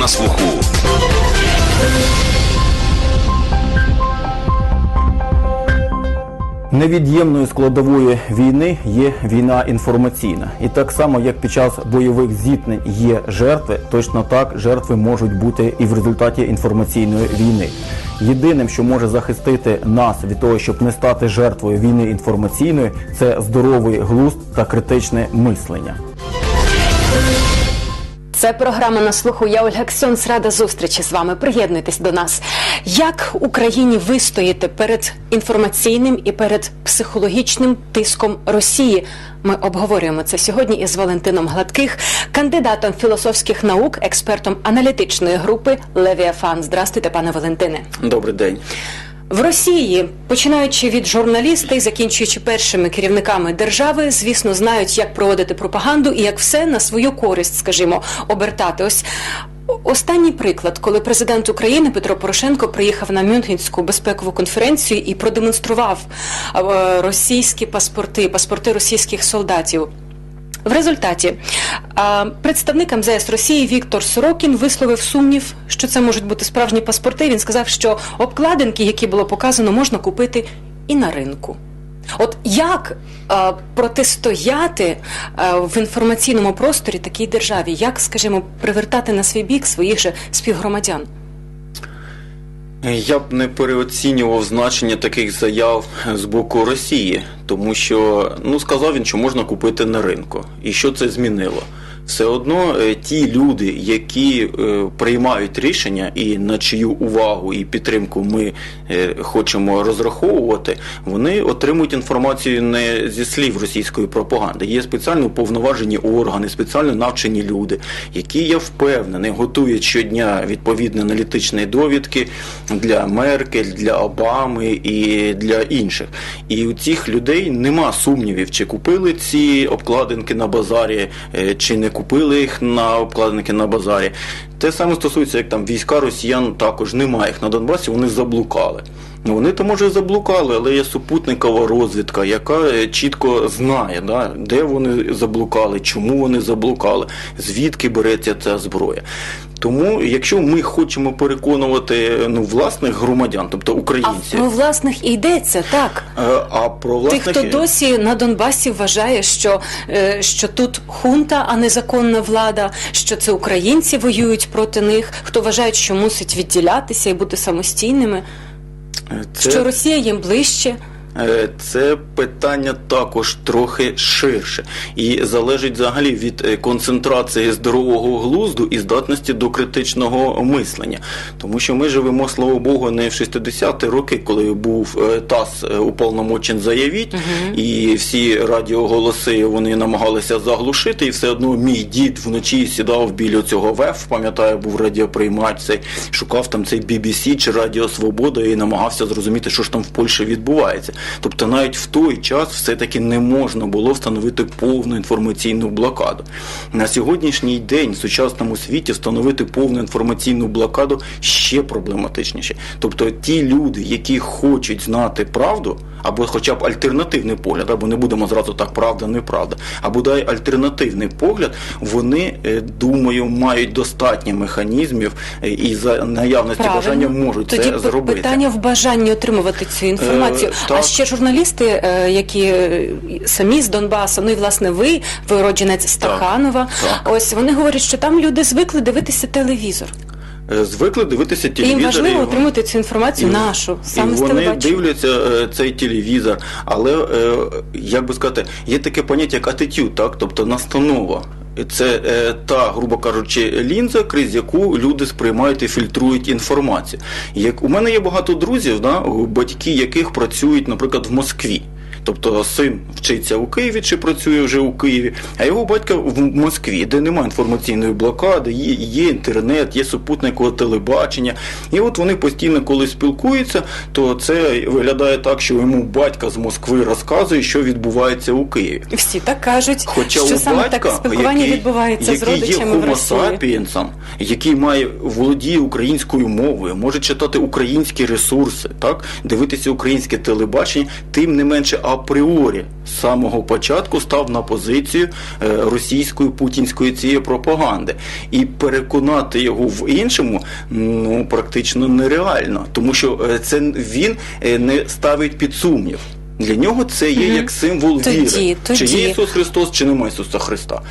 на слуху. Невід'ємною складовою війни є війна інформаційна, і так само як під час бойових зіткнень є жертви, точно так жертви можуть бути і в результаті інформаційної війни. Єдиним, що може захистити нас від того, щоб не стати жертвою війни інформаційної, це здоровий глузд та критичне мислення. Це програма на слуху. Я Ольга Ксьонс, рада зустрічі з вами. Приєднуйтесь до нас. Як Україні вистояти перед інформаційним і перед психологічним тиском Росії? Ми обговорюємо це сьогодні із Валентином Гладких, кандидатом філософських наук, експертом аналітичної групи Левіафан. Здрастуйте, пане Валентине. Добрий день. В Росії, починаючи від журналіста і закінчуючи першими керівниками держави, звісно, знають, як проводити пропаганду і як все на свою користь, скажімо, обертати. Ось останній приклад, коли президент України Петро Порошенко приїхав на Мюнхенську безпекову конференцію і продемонстрував е, російські паспорти, паспорти російських солдатів. В результаті представник МЗС Росії Віктор Сорокін висловив сумнів, що це можуть бути справжні паспорти. Він сказав, що обкладинки, які було показано, можна купити і на ринку. От як а, протистояти а, в інформаційному просторі такій державі, як, скажімо, привертати на свій бік своїх же співгромадян? Я б не переоцінював значення таких заяв з боку Росії, тому що ну сказав він, що можна купити на ринку. І що це змінило? Все одно е, ті люди, які е, приймають рішення і на чию увагу і підтримку ми е, хочемо розраховувати, вони отримують інформацію не зі слів російської пропаганди. Є спеціально уповноважені органи, спеціально навчені люди, які я впевнений готують щодня відповідні аналітичні довідки для Меркель, для Обами і для інших. І у цих людей нема сумнівів, чи купили ці обкладинки на базарі, чи не купили їх на обкладинки на базарі. Те саме стосується, як там війська росіян також немає їх на Донбасі, вони заблукали. Ну вони то може заблукали, але є супутникова розвідка, яка е, чітко знає, да, де вони заблукали, чому вони заблукали, звідки береться ця зброя. Тому, якщо ми хочемо переконувати ну, власних громадян, тобто А українців, про власних і йдеться так. е, а про Тих, хто досі на Донбасі вважає, що, е, що тут хунта, а не законна влада, що це українці воюють проти них, хто вважає, що мусить відділятися і бути самостійними, це... що Росія їм ближче. Е, Це питання також трохи ширше і залежить взагалі від е, концентрації здорового глузду і здатності до критичного мислення. Тому що ми живемо, слава Богу, не в 60-ті роки, коли був е, ТАСС уповномочен заявіть, і всі радіоголоси вони намагалися заглушити, і все одно мій дід вночі сідав біля цього ВЕФ, пам'ятаю, був радіоприймач цей, шукав там цей BBC чи Радіо Свобода і намагався зрозуміти, що ж там в Польщі відбувається. Тобто навіть в той час все-таки не можна було встановити повну інформаційну блокаду. На сьогоднішній день в сучасному світі встановити повну інформаційну блокаду ще проблематичніше. Тобто ті люди, які хочуть знати правду, або хоча б альтернативний погляд, або не будемо зразу так правда, неправда, а бодай альтернативний погляд, вони, е, думаю, мають достатньо механізмів е, і за наявності бажання можуть Тоді це зробити. питання в бажанні отримувати цю інформацію. Е, а так. Ще журналісти, е, які е, самі з Донбасу, ну і власне ви, ви уродженець Стаханова. так. Ось вони говорять, що там люди звикли дивитися телевізор. Е, Звикли дивитися телевізор. їм важливо і отримати цю інформацію нашу, саме і з вони дивляться цей телевізор, але як би сказати, є таке поняття як attitude, так, тобто настанова. Це е, та, грубо кажучи, лінза, крізь яку люди сприймають і фільтрують інформацію. Як у мене є багато друзів, да, батьки яких працюють, наприклад, в Москві. Тобто син вчиться у Києві чи працює вже у Києві, а його батько в Москві, де немає інформаційної блокади, є, є інтернет, є супутникове телебачення. І от вони постійно, коли спілкуються, то це виглядає так, що йому батька з Москви розказує, що відбувається у Києві. Всі так кажуть, Хоча що у саме батька, так спілкування який, відбувається з родичами є в Росії. який має володіє українською мовою, може читати українські ресурси, так дивитися українське телебачення, тим не менше апріорі з самого початку став на позицію е, російської путінської цієї пропаганди. І переконати його в іншому ну практично нереально, тому що е, це він е, не ставить під сумнів. Для нього це є Мгм. як символ Тоді, віри. Чи є Ісус Христос, чи немає Ісуса Христа?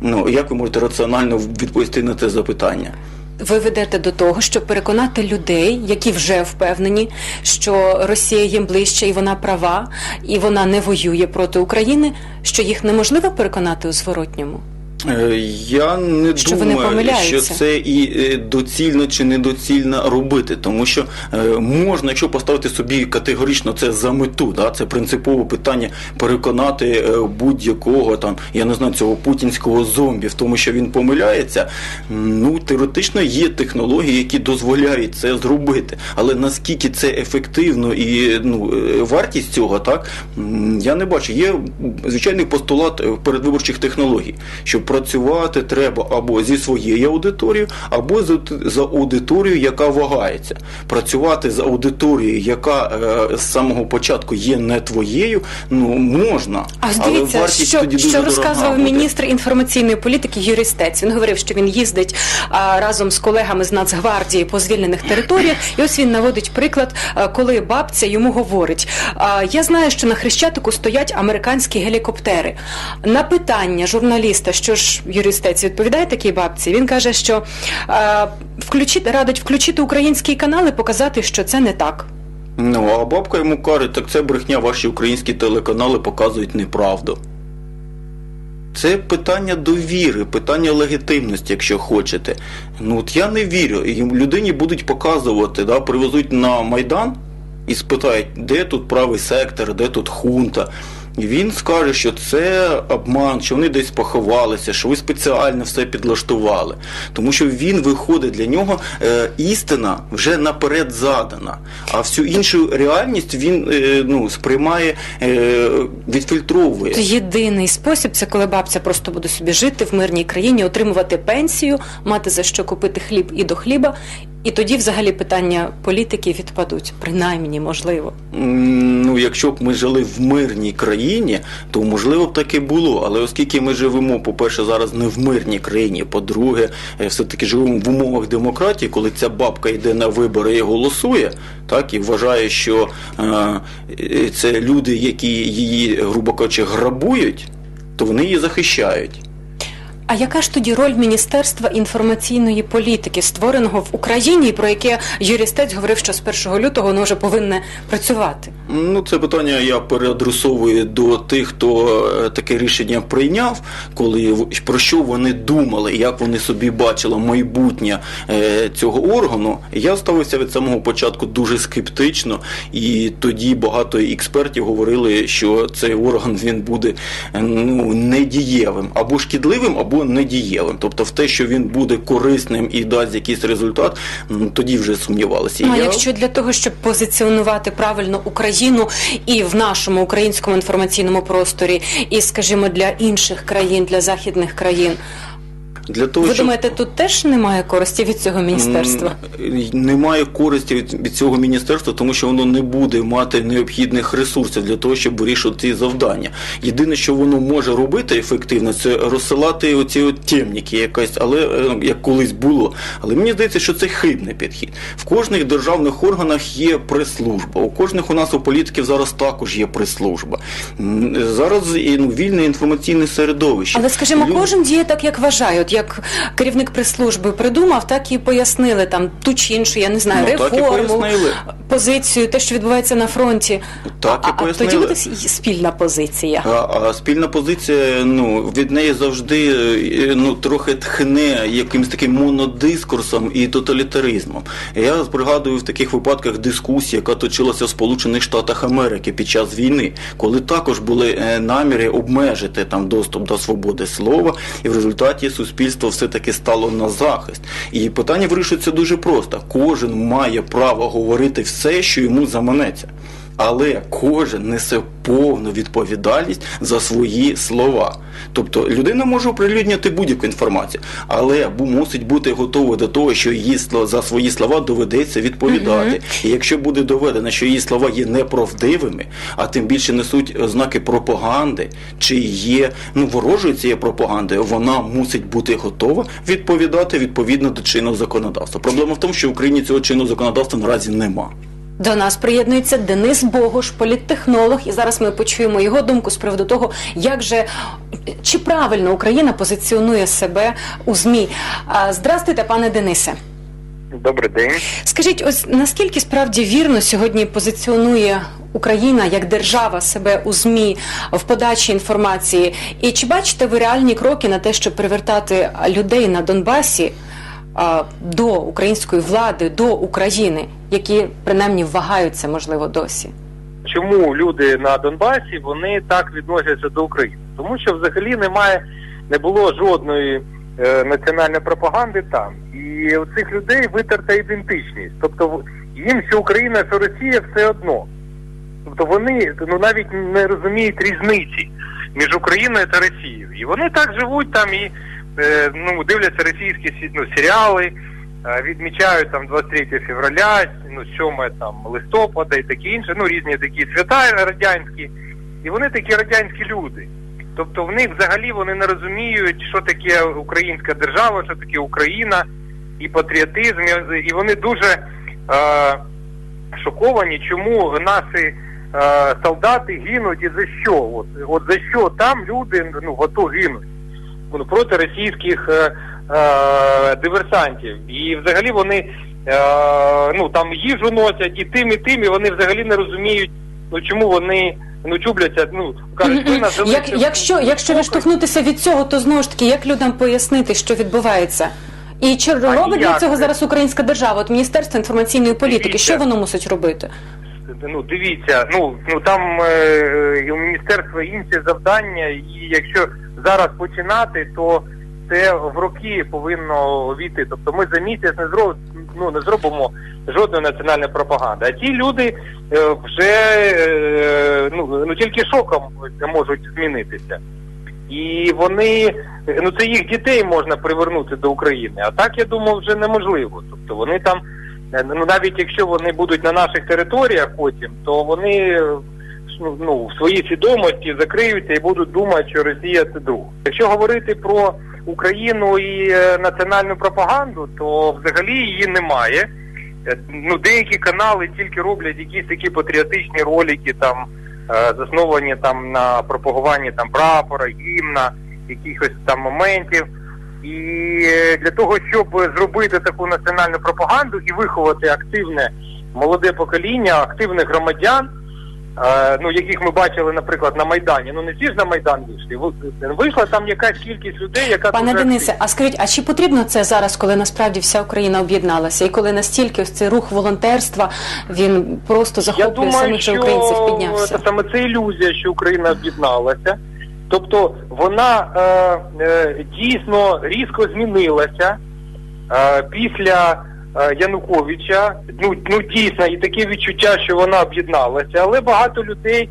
Ну як ви можете раціонально відповісти на це запитання? Ви ведете до того, щоб переконати людей, які вже впевнені, що Росія їм ближче і вона права, і вона не воює проти України, що їх неможливо переконати у зворотньому. Е, Я не Що думаю, що це і е, доцільно чи недоцільно робити, тому що е, можна, якщо поставити собі категорично це за мету, да, це принципове питання переконати будь-якого там, я не знаю, цього путінського зомбі в тому, що він помиляється. Ну теоретично є технології, які дозволяють це зробити, але наскільки це ефективно і ну вартість цього, так я не бачу. Є звичайний постулат передвиборчих технологій, що працювати треба або зі своєю аудиторією, або з- аудиторією, яка вагається. Працювати з аудиторією, яка е, з самого початку є не твоєю, ну можна. А але дивіться, вартість що, тоді дуже що дорога розказував буде. міністр інформаційної політики Юрій Стець. Він говорив, що він їздить а, разом з колегами з Нацгвардії по звільнених територіях. І ось він наводить приклад, а, коли бабця йому говорить: а, я знаю, що на хрещатику стоять американські гелікоптери. На питання журналіста, що ж Юрій Стець відповідає такій бабці, він каже, що а, включити радить включити українські канали, показати, що це не так. Ну, а бабка йому каже, так це брехня, ваші українські телеканали показують неправду. Це питання довіри, питання легітимності, якщо хочете. Ну от я не вірю. І людині будуть показувати, да, привезуть на Майдан і спитають, де тут правий сектор, де тут хунта. Він скаже, що це обман, що вони десь поховалися, що ви спеціально все підлаштували. Тому що він виходить для нього е, істина вже наперед задана. А всю іншу реальність він е, ну, сприймає, е, відфільтровує. Єдиний спосіб це коли бабця просто буде собі жити в мирній країні, отримувати пенсію, мати за що купити хліб і до хліба. І тоді взагалі питання політики відпадуть, принаймні можливо. Ну, якщо б ми жили в мирній країні, то можливо б так і було. Але оскільки ми живемо, по-перше, зараз не в мирній країні, по-друге, е, все-таки живемо в умовах демократії, коли ця бабка йде на вибори і голосує, так і вважає, що е, е, це люди, які її, грубо кажучи, грабують, то вони її захищають. А яка ж тоді роль Міністерства інформаційної політики, створеного в Україні, про яке Юрій говорив, що з 1 лютого воно вже повинне працювати? Ну, це питання я переадресовую до тих, хто е, таке рішення прийняв, коли про що вони думали, як вони собі бачили майбутнє е, цього органу. Я ставився від самого початку дуже скептично, і тоді багато експертів говорили, що цей орган він буде е, ну недієвим або шкідливим, або недієвим. Тобто в те, що він буде корисним і дасть якийсь результат, тоді вже сумнівалися. Ну, а Я- якщо для того, щоб позиціонувати правильно Україну і в нашому українському інформаційному просторі, і, скажімо, для інших країн, для західних країн, для того, ви щоб... думаєте, тут теж немає користі від цього міністерства? Немає користі від, від цього міністерства, тому що воно не буде мати необхідних ресурсів для того, щоб вирішувати ці завдання. Єдине, що воно може робити ефективно, це розсилати оці от темніки якась, але е, як колись було. Але мені здається, що це хибний підхід. В кожних державних органах є прес-служба. У кожних у нас у політиків зараз також є прес-служба. Зараз ну, вільне інформаційне середовище. Але, скажімо, Люди- кожен діє так, як вважає. От як керівник прес-служби придумав, так і пояснили там ту чи іншу, я не знаю, Ну, так і реформу, пояснили. Позицію, те, що відбувається на фронті. Так і а, тоді буде спільна позиція. А, а спільна позиція, ну від неї завжди е, ну трохи тхне якимось таким монодискурсом і тоталітаризмом. Я пригадую в таких випадках дискусії, яка точилася в Сполучених Штатах Америки під час війни, коли також були е, наміри обмежити там доступ до свободи слова, і в результаті суспільство все таки стало на захист. І питання вирішується дуже просто: кожен має право говорити все, що йому заманеться. Але кожен несе повну відповідальність за свої слова. Тобто людина може оприлюднити будь-яку інформацію, але мусить бути готова до того, що її за свої слова доведеться відповідати. І якщо буде доведено, що її слова є неправдивими, а тим більше несуть ознаки пропаганди, чи є ну ворожою цією пропагандою, вона мусить бути готова відповідати відповідно до чинного законодавства. Проблема в тому, що в Україні цього чинного законодавства наразі нема. До нас приєднується Денис Богуш, політтехнолог, і зараз ми почуємо його думку з приводу того, як же чи правильно Україна позиціонує себе у змі. Здрастуйте, пане Денисе. Добрий день. Скажіть, ось наскільки справді вірно сьогодні позиціонує Україна як держава себе у змі в подачі інформації? І чи бачите ви реальні кроки на те, щоб привертати людей на Донбасі до української влади, до України, які принаймні вагаються, можливо, досі? Чому люди на Донбасі вони так відносяться до України? Тому що взагалі немає, не було жодної е, національної пропаганди там. І у цих людей витерта ідентичність. Тобто їм що Україна, що Росія все одно. Тобто вони ну навіть не розуміють різниці між Україною та Росією. І вони так живуть там і ну, дивляться російські сі- ну, серіали, е, відмічають там 23 февраля, ну 7 там листопада і таке інше, ну різні такі свята радянські. І вони такі радянські люди. Тобто в них взагалі вони не розуміють, що таке українська держава, що таке Україна і патріотизм, і- вони дуже е, шоковані, чому наші е, солдати гинуть і за що? От, от за що там люди ну, АТО гинуть ну, проти російських е, е, диверсантів. І взагалі вони е, ну, там їжу носять і тим, і тим, і вони взагалі не розуміють, ну чому вони ну, чубляться, ну, кажуть, ви нас Як, якщо, якщо відштовхнутися від цього, то знову ж таки, як людям пояснити, що відбувається? І чи робить для цього зараз українська держава? От Міністерство інформаційної політики, Дивіться. що воно мусить робити? Ну дивіться, ну ну там е, у міністерства інші завдання, і якщо зараз починати, то це в роки повинно війти. Тобто ми за місяць не зроб, ну, не зробимо жодної національної пропаганди. А ті люди е, вже е, ну, ну тільки шоком можуть змінитися. І вони ну це їх дітей можна привернути до України. А так я думаю, вже неможливо. Тобто вони там, ну навіть якщо вони будуть на наших територіях потім, то вони е, ну, ну, в своїй свідомості закриються і будуть думати, що Росія це друг. Якщо говорити про Україну і е, національну пропаганду, то взагалі її немає. Е, Ну, деякі канали тільки роблять якісь такі патріотичні ролики, там е, засновані там на пропагуванні там прапора, гімна, якихось там моментів. І е, для того, щоб зробити таку національну пропаганду і виховати активне молоде покоління, активних громадян, е, ну яких ми бачили, наприклад, на Майдані. Ну не всі ж на Майдан вийшли. Вийшла там якась кількість людей, яка Пане дуже Денисе, а скажіть, а чи потрібно це зараз, коли насправді вся Україна об'єдналася, і коли настільки ось цей рух волонтерства він просто Я захоплює думаю, самих що українців, піднявся? це саме це ілюзія, що Україна об'єдналася. Тобто вона е, е, дійсно різко змінилася е, після е, Януковича. Ну, ну дійсно, і таке відчуття, що вона об'єдналася, але багато людей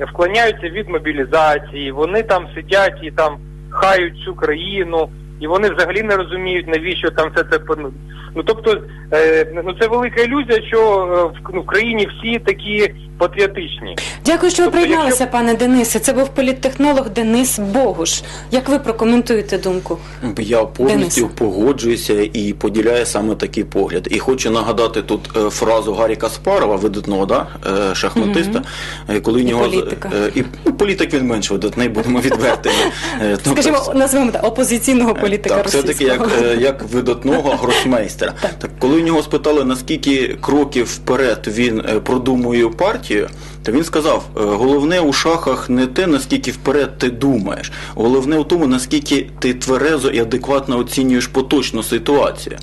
вклоняються від мобілізації. Вони там сидять і там хають всю країну, і вони взагалі не розуміють, навіщо там все це Ну тобто, е, ну це велика ілюзія, що е, в, ну, країні всі такі патріотичні. Дякую, що ви Тобто, приєдналися, якщо- пане Денисе. Це був політтехнолог Денис Богуш. Як ви прокоментуєте думку? Я повністю Денисе. погоджуюся і поділяю саме такий погляд. І хочу нагадати тут е, фразу Гаррі Каспарова, видатного да, шахматиста, е, коли І нього політика. і ну, політик він менш видатний, будемо відвертими. Тобто, Скажімо, назвемо так, опозиційного політика так, все таки як, як видатного гросмейстера. Так. коли в нього спитали, наскільки кроків вперед він е, продумує партію, то він сказав: е, головне у шахах не те, наскільки вперед ти думаєш, головне у тому, наскільки ти тверезо і адекватно оцінюєш поточну ситуацію.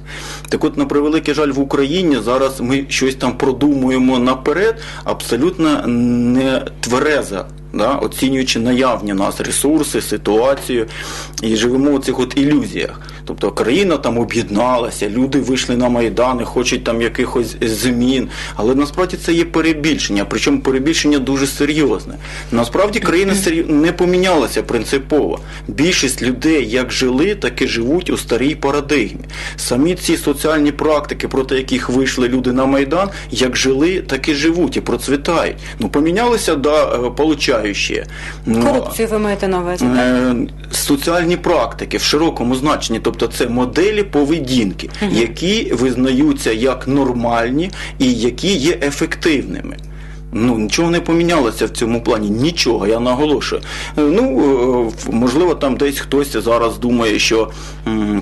Так от, на превеликий жаль, в Україні зараз ми щось там продумуємо наперед, абсолютно не тверезо да, оцінюючи наявні нас ресурси, ситуацію, і живемо у цих от ілюзіях. Тобто країна там об'єдналася, люди вийшли на майдани, хочуть там якихось змін. Але насправді це є перебільшення, причому перебільшення дуже серйозне. Насправді країна не помінялася принципово. Більшість людей як жили, так і живуть у старій парадигмі. Самі ці соціальні практики, проти яких вийшли люди на майдан, як жили, так і живуть і процвітають. Ну помінялися да, е, получаючі. Ну, Корупцію ви маєте на увазі? так? Е, соціальні практики в широкому значенні, тобто це моделі поведінки, які визнаються як нормальні і які є ефективними. Ну нічого не помінялося в цьому плані, нічого, я наголошую. Е, Ну е, можливо, там десь хтось зараз думає, що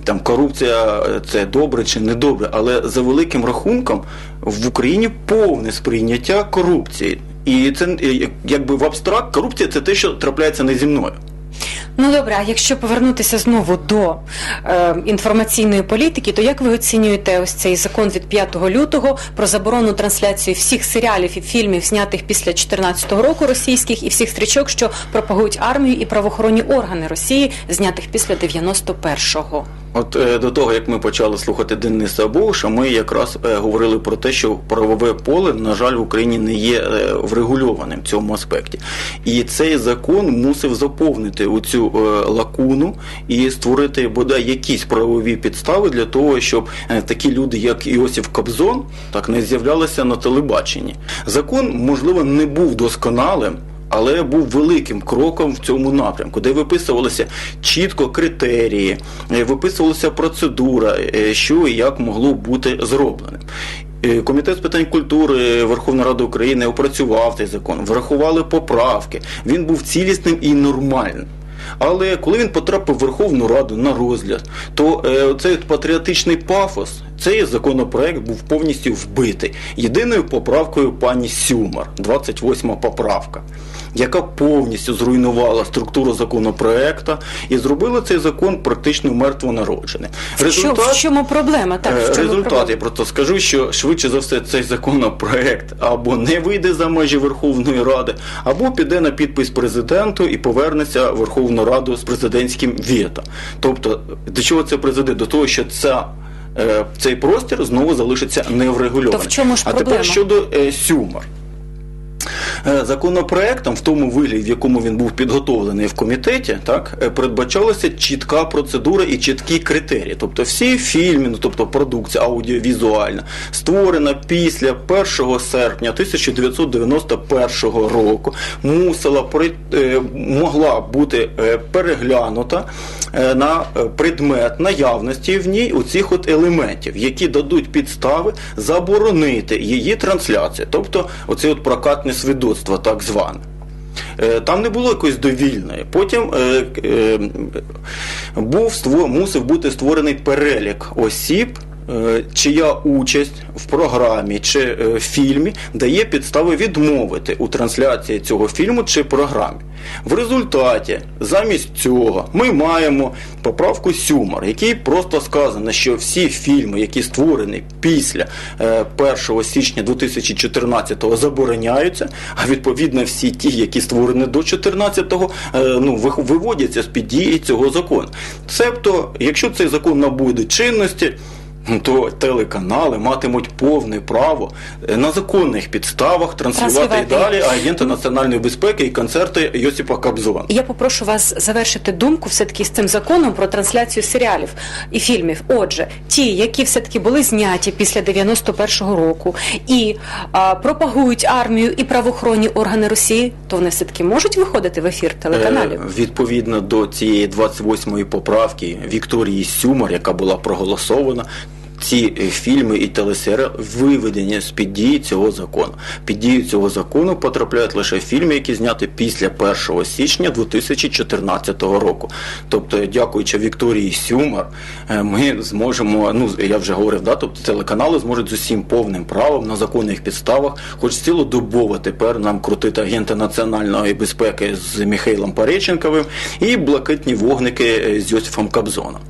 там корупція е, це добре чи не добре, але за великим рахунком в Україні повне сприйняття корупції. І це якби в абстракт корупція це те, що трапляється не зі мною. Ну добре, а якщо повернутися знову до е, інформаційної політики, то як ви оцінюєте ось цей закон від 5 лютого про заборону трансляції всіх серіалів і фільмів, знятих після 2014 року російських, і всіх стрічок, що пропагують армію і правоохоронні органи Росії, знятих після 91-го? От е, до того, як ми почали слухати Дениса Боуша, ми якраз е, говорили про те, що правове поле, на жаль, в Україні не є е, врегульованим в цьому аспекті. І цей закон мусив заповнити оцю е, лакуну і створити бодай якісь правові підстави для того, щоб такі люди, як Іосиф Кобзон, так не з'являлися на телебаченні. Закон, можливо, не був досконалим. Але був великим кроком в цьому напрямку, де виписувалися чітко критерії, е, виписувалася процедура, е, що і як могло бути зробленим. Е, Комітет з питань культури Верховної Ради України опрацював цей закон, врахували поправки. Він був цілісним і нормальним. Але коли він потрапив в Верховну Раду на розгляд, то цей патріотичний пафос, цей законопроект був повністю вбитий. Єдиною поправкою пані Сюмар, 28 поправка, яка повністю зруйнувала структуру законопроекта і зробила цей закон практично мертвонародженим. Що, в чому проблема? Так, в Е, чому Результат, проблема? я просто скажу, що швидше за все цей законопроект або не вийде за межі Верховної Ради, або піде на підпис президенту і повернеться в Верховну Раду з президентським вето. Тобто, до чого це президент? До того, що ця. е, Цей простір знову залишиться неврегульованим. То в чому ж а тепер щодо е, Сюмар. Е, Законопроектом, в тому вигляді, в якому він був підготовлений в комітеті, так е, передбачалася чітка процедура і чіткі критерії. Тобто всі фільми, ну тобто продукція аудіовізуальна, створена після 1 серпня 1991 року, мусила е, могла бути переглянута на е, предмет наявності в ній оцих от елементів, які дадуть підстави заборонити її трансляцію, тобто оце от прокатне свідоцтво, так зване. Е, Там не було якоїсь довільної. Потім е, е, був мусив бути створений перелік осіб, е, чия участь в програмі чи е, фільмі дає підстави відмовити у трансляції цього фільму чи програмі. В результаті замість цього ми маємо поправку Сюмар, який просто сказано, що всі фільми, які створені після е, 1 січня 2014-го, забороняються, а відповідно всі ті, які створені до 2014-го, е, ну, вих- виводяться з-під дії цього закону. Цебто, якщо цей закон набуде чинності, то телеканали матимуть повне право е, на законних підставах транслювати і далі агента національної безпеки і концерти Йосипа Кобзона. Я попрошу вас завершити думку все-таки з цим законом про трансляцію серіалів і фільмів. Отже, ті, які все-таки були зняті після 91-го року і а, пропагують армію і правоохоронні органи Росії, то вони все-таки можуть виходити в ефір телеканалів. Е, Відповідно до цієї 28-ї поправки Вікторії Сюмар, яка була проголосована. Ці е, фільми і телесеріали виведені з під дії цього закону. Під дію цього закону потрапляють лише фільми, які зняті після 1 січня 2014 року. Тобто, дякуючи Вікторії Сюмар, е, ми зможемо, ну я вже говорив, да, тобто телеканали зможуть з усім повним правом на законних підставах, хоч цілодобово тепер нам крутити агента національної безпеки з Михайлом Пареченковим і блакитні вогники е, з Йосифом Кобзоном.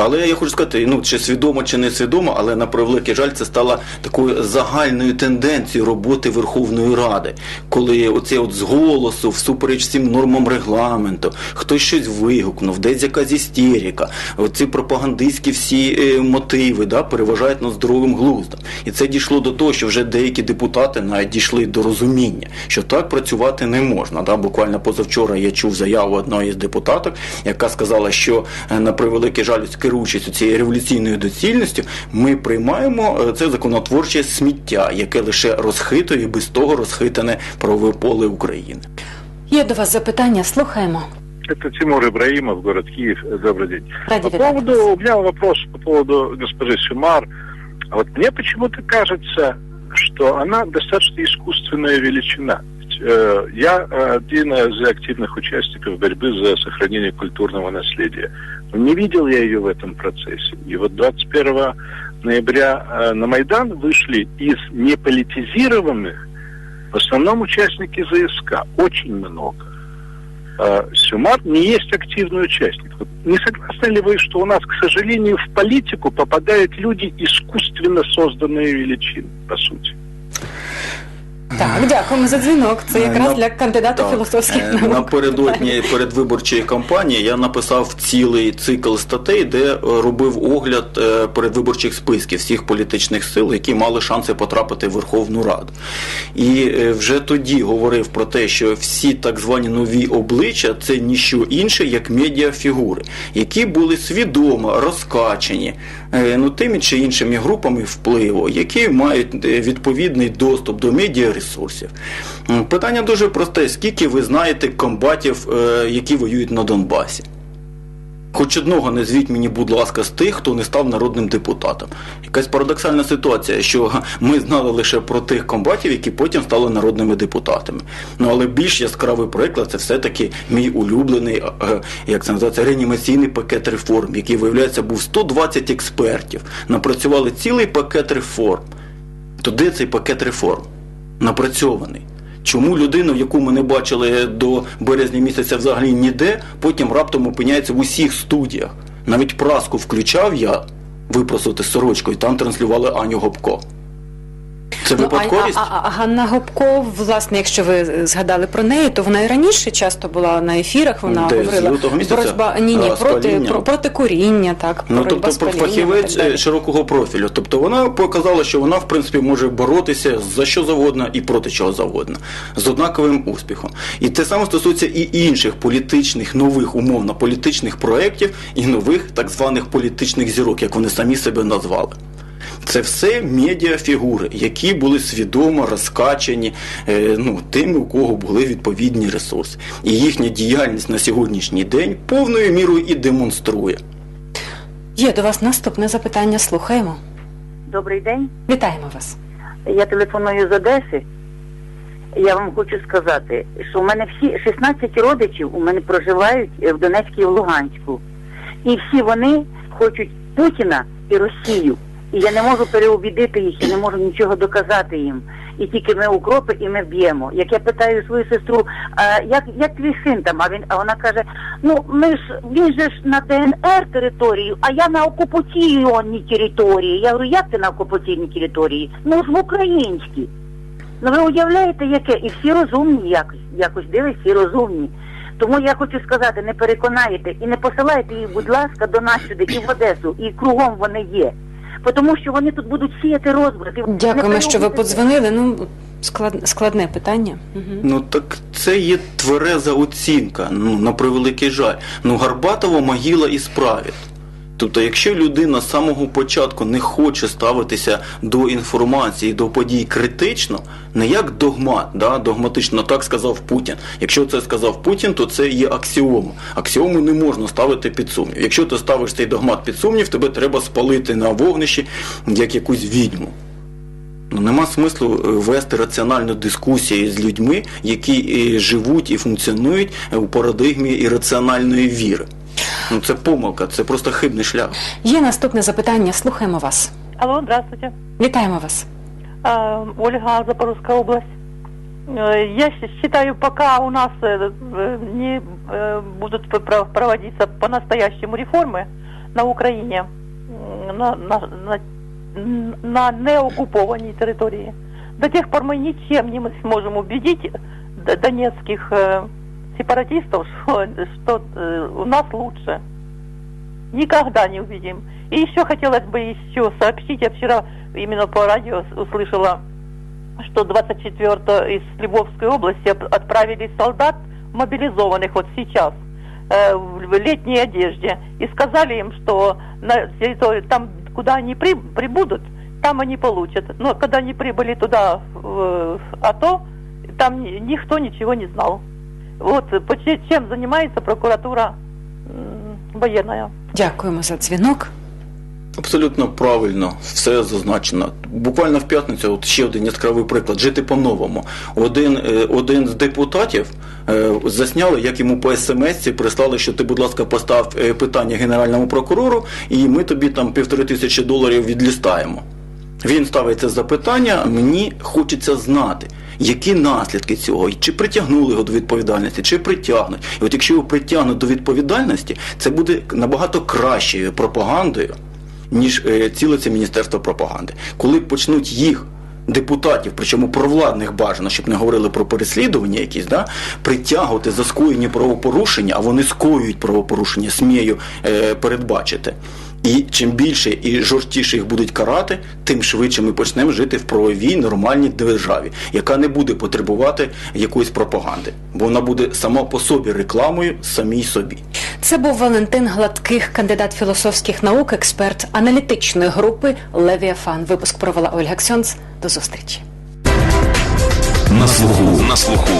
Але я хочу сказати, ну чи свідомо, чи не свідомо, але на превеликий жаль, це стало такою загальною тенденцією роботи Верховної Ради, коли оце от з голосу, всупереч всім нормам регламенту, хтось щось вигукнув, десь якась істерика, оці пропагандистські всі е, мотиви да, переважають над здоровим глуздом. І це дійшло до того, що вже деякі депутати навіть дійшли до розуміння, що так працювати не можна. Да? Буквально позавчора я чув заяву одної з депутаток, яка сказала, що е, на превеликий жаль, керуючись цією революційною доцільністю, ми приймаємо е, це законотворче сміття, яке лише розхитує і без того розхитане правове поле України. Є до вас запитання, слухаємо. Это Тимур Ибраимов, город Киев. Добрый день. Раді По вітати поводу, вас. у меня вопрос по поводу госпожи Сюмар. А Вот мне почему-то кажется, что она достаточно искусственная величина. Ведь, э, я э, один из активных участников борьбы за сохранение культурного наследия. Не видел я ее в этом процессе. И вот 21 ноября э, на Майдан вышли из неполитизированных в основном участники ЗСК. Очень много. А, Сюмар не есть активный участник. Не согласны ли вы, что у нас, к сожалению, в политику попадают люди искусственно созданные величины, по сути? Так, дякуємо за дзвінок. Це якраз для кандидата Так, філософських е, наук. Напередодні передвиборчої кампанії я написав цілий цикл статей, де е, робив огляд е, передвиборчих списків всіх політичних сил, які мали шанси потрапити в Верховну Раду. І е, вже тоді говорив про те, що всі так звані нові обличчя це ніщо інше, як медіафігури, які були свідомо розкачені е, ну, тими чи іншими групами впливу, які мають е, відповідний доступ до медіаресурсів. М, Питання дуже просте: скільки ви знаєте комбатів, е, які воюють на Донбасі? Хоч одного назвіть мені, будь ласка, з тих, хто не став народним депутатом. Якась парадоксальна ситуація, що ми знали лише про тих комбатів, які потім стали народними депутатами. Ну але більш яскравий приклад це все-таки мій улюблений, е, як це називається, реанімаційний пакет реформ, який, виявляється, був 120 експертів. Напрацювали цілий пакет реформ. То де цей пакет реформ? Напрацьований. Чому людина, яку ми не бачили до березня місяця взагалі ніде, потім раптом опиняється в усіх студіях? Навіть праску включав я випросити сорочку, і там транслювали Аню Гопко. Це Ну, а, випадковість? а, а, Ганна Гопко, власне, якщо ви згадали про неї, то вона і раніше часто була на ефірах. Вона Де, говорила боротьба ні, ні, проти, про, проти куріння, так Ну, тобто і фахівець е, широкого профілю. Тобто вона показала, що вона, в принципі, може боротися за що завгодно і проти чого завгодно, з однаковим успіхом. І те саме стосується і інших політичних, нових умовно політичних проєктів і нових так званих політичних зірок, як вони самі себе назвали. Це все медіафігури, які були свідомо розкачані е, ну, тими, у кого були відповідні ресурси. І їхня діяльність на сьогоднішній день повною мірою і демонструє. Є до вас наступне запитання. Слухаємо. Добрий день. Вітаємо вас. Я телефоную з Одеси. Я вам хочу сказати, що у мене всі 16 родичів у мене проживають е, в Донецьку і в Луганську. І всі вони хочуть Путіна і Росію. І я не можу переубідити їх, я не можу нічого доказати їм. І тільки ми укропи і ми б'ємо. Як я питаю свою сестру, а як, як твій син там? А він а вона каже: Ну ми ж він же ж на ДНР території, а я на окупаційній території. Я говорю, як ти на окупаційній території? Ну ж в українській. Ну ви уявляєте, яке? І всі розумні якось, якось дивись, всі розумні. Тому я хочу сказати, не переконаєте і не посилайте їх, будь ласка, до нас сюди і в Одесу, і кругом вони є. Тому що вони тут будуть сіяти розбрат. Дякуємо, що ви подзвонили. Ну, склад, складне питання. Угу. Ну так це є твереза оцінка, ну на превеликий жаль. Ну Гарбатова могила і справить. Тобто, якщо людина з самого початку не хоче ставитися до інформації, до подій критично, не як догмат, да, догматично, так сказав Путін. Якщо це сказав Путін, то це є аксіома. Аксіому не можна ставити під сумнів. Якщо ти ставиш цей догмат під сумнів, тебе треба спалити на вогнищі як якусь відьму. Ну, нема смислу е, вести раціональну дискусію з людьми, які е, живуть і функціонують у парадигмі ірраціональної віри. Ну це помилка, це просто хибний шлях. Є наступне запитання. Слухаємо вас. Алло, здравствуйте. Вітаємо вас. А, Ольга, Запорожская область. Э, Я щ- считаю, пока у нас э, э, не э, будут п- про- проводиться по-настоящему реформы, на Україні, м, на, на, на, на неокупованій території. До тех пор мы ничем не сможем убедить д- донецких э, сепаратистов, что, что э, у нас лучше. Никогда не убедим. И еще хотелось бы еще сообщить, я вчера именно по радио услышала, что 24 из Львовской области отправили солдат мобилизованных вот сейчас э, в в летней одежде и сказали им, что на территории, там, куда они при, прибудут, там они получат. Но когда они прибыли туда, в АТО, там ни- никто ничего не знал. Че- чем занимается прокуратура м, военная. Дякуємо за дзвінок. Абсолютно правильно, все зазначено. Буквально в п'ятницю, от ще один яскравий приклад, жити по-новому. Один, е, один з депутатів е, засняли, як йому по смс прислали, що ти, будь ласка, постав е, питання Генеральному прокурору, і ми тобі там півтори тисячі доларів відлістаємо. Він ставить це запитання, мені хочеться знати, які наслідки цього, і чи притягнули його до відповідальності, чи притягнуть. І от якщо його притягнуть до відповідальності, це буде набагато кращою пропагандою, ніж е, ціле міністерство пропаганди. Коли почнуть їх. Депутатів, причому провладних бажано, щоб не говорили про переслідування якісь, да, притягувати за скоєні правопорушення, а вони скоюють правопорушення, смію е, передбачити. І чим більше і жорсткіше їх будуть карати, тим швидше ми почнемо жити в правовій нормальній державі, яка не буде потребувати якоїсь пропаганди, бо вона буде сама по собі рекламою самій собі. Це був Валентин Гладких, кандидат філософських наук, експерт аналітичної групи Левіафан. Випуск провела Ольга Ксьонц. До зустрічі. На слуху. На слуху.